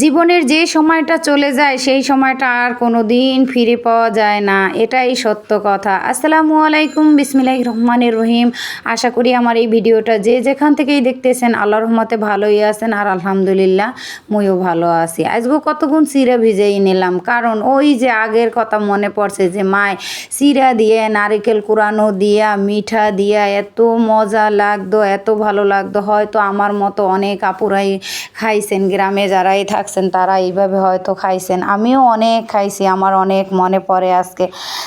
জীবনের যে সময়টা চলে যায়, সেই সময়টা আর কোনো দিন ফিরে পাওয়া যায় না। এটাই সত্য কথা। আসসালামু আলাইকুম বিসমিল্লাহ রহমানের রহিম। আশা করি আমার এই ভিডিওটা যে যেখান থেকেই দেখতেছেন, আল্লাহ রহমতে ভালোই আছেন আর আলহামদুলিল্লাহ মইও ভালো আছি। আজকে কতক্ষণ চিরা ভিজেই নিলাম। কারণ ওই যে আগের কথা মনে পড়ছে যে, মায় চিরা দিয়ে, নারিকেল কুড়ানো দিয়া, মিঠা দিয়া এত মজা লাগতো, এত ভালো লাগতো। হয়তো আমার মতো অনেক আপুরাই খাইছেন, গ্রামে যারাই থাকছেন তারা এইভাবে হয়তো খাইছেন। আমিও অনেক খাইছি, আমার অনেক মনে পড়ে আজকে।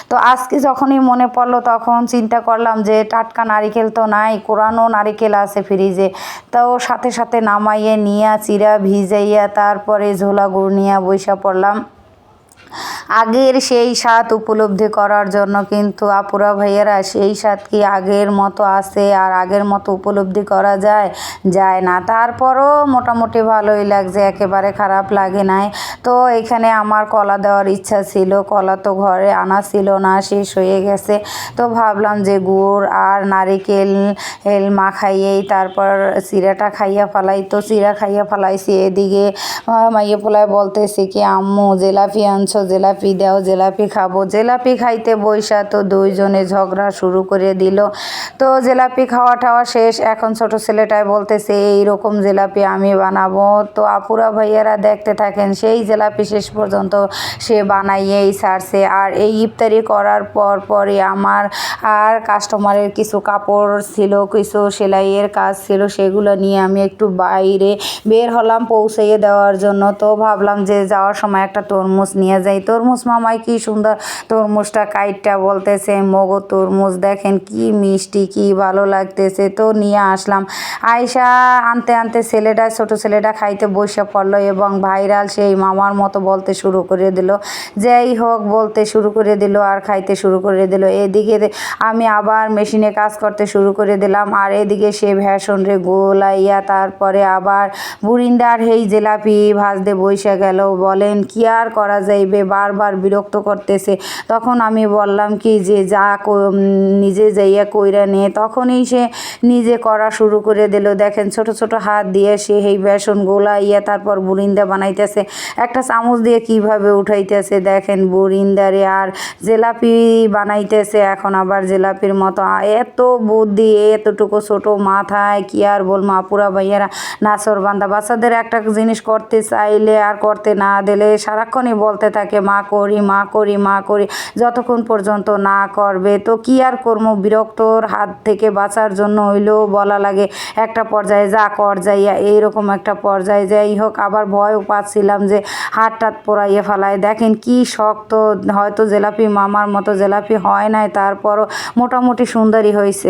তো আজকে যখনই মনে পড়ল তখন চিন্তা করলাম যে, টাটকা নারিকেল তো নাই কোরানো নারিকেল আছে ফ্রিজে। তো সাথে সাথে নামাইয়ে নিয়ে, চিরা ভিজাইয়া তারপরে ঝোলা গুড় নিয়ে বৈশা পড়লাম। আগের সেই স্বাদ উপলব্ধি করার জন্য কিন্তু আপুরা ভাইয়েরা সেই স্বাদ কি আগের মতো আসে আর আগের মতো উপলব্ধি করা যায়? যায় না। তারপরও মোটামুটি ভালোই লাগছে, একেবারে খারাপ লাগে নাই। তো এখানে আমার কলা দেওয়ার ইচ্ছা ছিল, কলা তো ঘরে আনা ছিল না, শেষ হয়ে গেছে। তো ভাবলাম যে গুড় আর নারিকেল এল মাখাইয়েই তারপর চিরাটা খাইয়া ফেলাই। তো চিরা খাইয়া ফেলাইছি, এদিকে মাইয়ে পোলায় বলতেছি কি, আম্মু, জেলাপি আনছো, জেলাপি দাও, জেলাপি খাব। জেলাপি খাইতে বৈশা তো দুইজনে ঝগড়া শুরু করে দিল। তো জেলাপি খাওয়া টাওয়া শেষ। এখন ছোট ছেলেটাই বলতেছে, এইরকম জেলাপি আমি বানাবো। তো আপুরা ভাইয়ারা দেখতে থাকেন, সেই জেলাপি শেষ পর্যন্ত সে বানাইয়েই ছাড়ছে। আর এই ইফতারি করার পর পরে আমার আর কাস্টমারের কিছু কাপড় ছিল, কিছু সেলাইয়ের কাজ ছিল, সেগুলো নিয়ে আমি একটু বাইরে বের হলাম পৌঁছাইয়ে দেওয়ার জন্য। তো ভাবলাম যে যাওয়ার সময় একটা তরমুজ নিয়ে যাই। তরমুজ মামাই কি সুন্দর তরমুজটা কাইটটা বলতেছে, মগো তরমুজ দেখেন কি মিষ্টি, কি ভালো লাগতেছে। তো নিয়ে আসলাম। আয়সা আনতে আনতে ছেলেটা, ছোট ছেলেটা খাইতে বসে পড়ল এবং ভাইরাল সেই মামার মতো বলতে শুরু করে দিল। যেই হোক, বলতে শুরু করে দিল আর খাইতে শুরু করে দিল। এদিকে আমি আবার মেশিনে কাজ করতে শুরু করে দিলাম আর এদিকে সে ভ্যাসন রে গোলাইয়া তারপরে আবার বুরিন্দার হেই জেলাপি ভাজতে বসে গেল। বলেন, কি আর করা যাইবে? বারবার বিরক্ত করতেছে। তখন আমি বললাম কি যে, যা নিজে যাইয়া কইরা নে। তখনই সে নিজে করা শুরু করে দিল। দেখেন ছোট ছোট হাত দিয়ে সে এই বেসন গোলাইয়া তারপর বুরিন্দা বানাইতেছে। একটা চামচ দিয়ে কীভাবে উঠাইতেছে দেখেন বুরিন্দারে। আর জেলাপি বানাইতেছে এখন আবার জেলাপির মতো। এত বুদ্ধি, এতটুকু ছোট মাথায় কি আর বলব আপুরা ভাইয়ারা? নাচর বান্দা, বাচ্চাদের একটা জিনিস করতে চাইলে আর করতে না দিলে সারাক্ষণই বলতে থাকে, মা করি, মা করি মা করি, যতক্ষণ পর্যন্ত না করবে। তো কি আর করব বিরক্তর হাত থেকে বাঁচার জন্য হইলেও বলা লাগে, একটা পর্যায়ে যা কর যাইয়া এইরকম একটা পর্যায়ে যাই হোক, আবার ভয়ও পাচ্ছিলাম যে হাত টাত পোড়াইয়ে ফেলায় দেখেন কি শক্ত, হয়তো জেলাপি মামার মতো জেলাপি হয় নাই, তারপরও মোটামুটি সুন্দরই হয়েছে